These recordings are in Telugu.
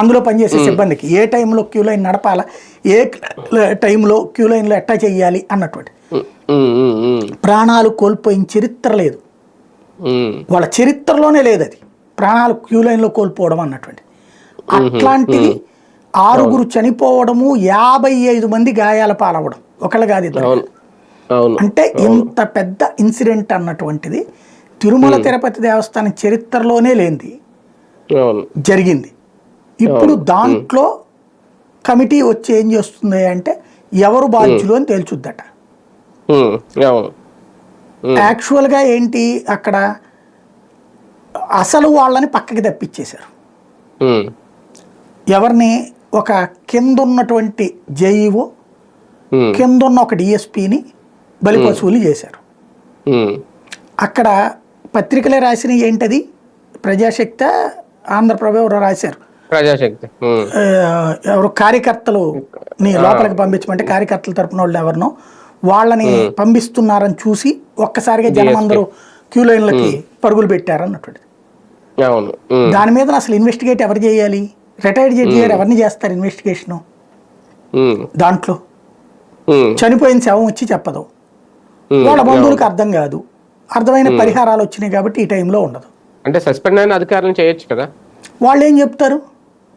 అందులో పనిచేసే సిబ్బందికి ఏ టైంలో క్యూ లైన్ నడపాలా ఏ టైంలో క్యూ లైన్లో ఎట్టా చెయ్యాలి అన్నటువంటి. ప్రాణాలు కోల్పోయిన చరిత్ర లేదు. వాళ్ళ చరిత్రలోనే లేదు అది. ప్రాణాలు క్యూ లైన్లో కోల్పోవడం అన్నటువంటి. అట్లాంటిది ఆరుగురు చనిపోవడము యాభై ఐదు మంది గాయాల పాలవడం. ఒకళ్ళు కాదు ఇద్దరు. అంటే ఇంత పెద్ద ఇన్సిడెంట్ అన్నటువంటిది తిరుమల తిరుపతి దేవస్థానం చరిత్రలోనే లేనిది జరిగింది. ఇప్పుడు దాంట్లో కమిటీ వచ్చి ఏం చేస్తుంది అంటే ఎవరు బాధ్యులు అని తేల్చుద్దట. యాక్చువల్గా ఏంటి అక్కడ? అసలు వాళ్ళని పక్కకి తప్పించేశారు. ఎవరిని? ఒక కింద ఉన్నటువంటి జేఈఓ ఉమ్, కింద ఉన్న ఒక డిఎస్పిని బలి పశువులు చేశారు. అక్కడ పత్రికలే రాసిన ఏంటది? ప్రజాశక్తి ఆంధ్రప్రభ ఎవరో రాశారు. ప్రజాశక్తి. ఎవరు కార్యకర్తలు నీ లోపలికి పంపించమంటే కార్యకర్తల తరపున వాళ్ళు ఎవరినో వాళ్ళని పంపిస్తున్నారని చూసి ఒక్కసారిగా జనం అందరూ క్యూ లైన్లకి పరుగులు పెట్టారు అన్నటువంటిది దాని మీద అసలు ఇన్వెస్టిగేట్ ఎవరు చేయాలి? రిటైర్డ్ జడ్జి గారు ఎవరిని చేస్తారు ఇన్వెస్టిగేషను? దాంట్లో. చనిపోయిన శవం వచ్చి చెప్పదు. వాళ్ళ బంధువులకు అర్థం కాదు. అర్థమైన పరిహారాలు వచ్చినాయి కాబట్టి ఈ టైంలో ఉండదు. అంటే సస్పెండ్ అయిన అధికారులను చేయొచ్చు కదా? వాళ్ళు ఏం చెప్తారు?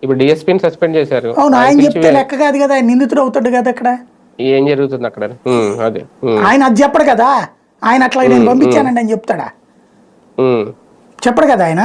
ఇప్పుడు డిఎస్పీని సస్పెండ్ చేశారు. అవును ఆయన చెప్తే లెక్క కాదు కదా ఆయన నిందితుడు అవుతాడు కదా అక్కడ? ఏం జరుగుతుంది అక్కడ? అదే ఆయన అది చెప్పడు కదా ఆయన అట్లా నేను పంపించానండి అని చెప్తాడా? చెప్పడు కదా ఆయన?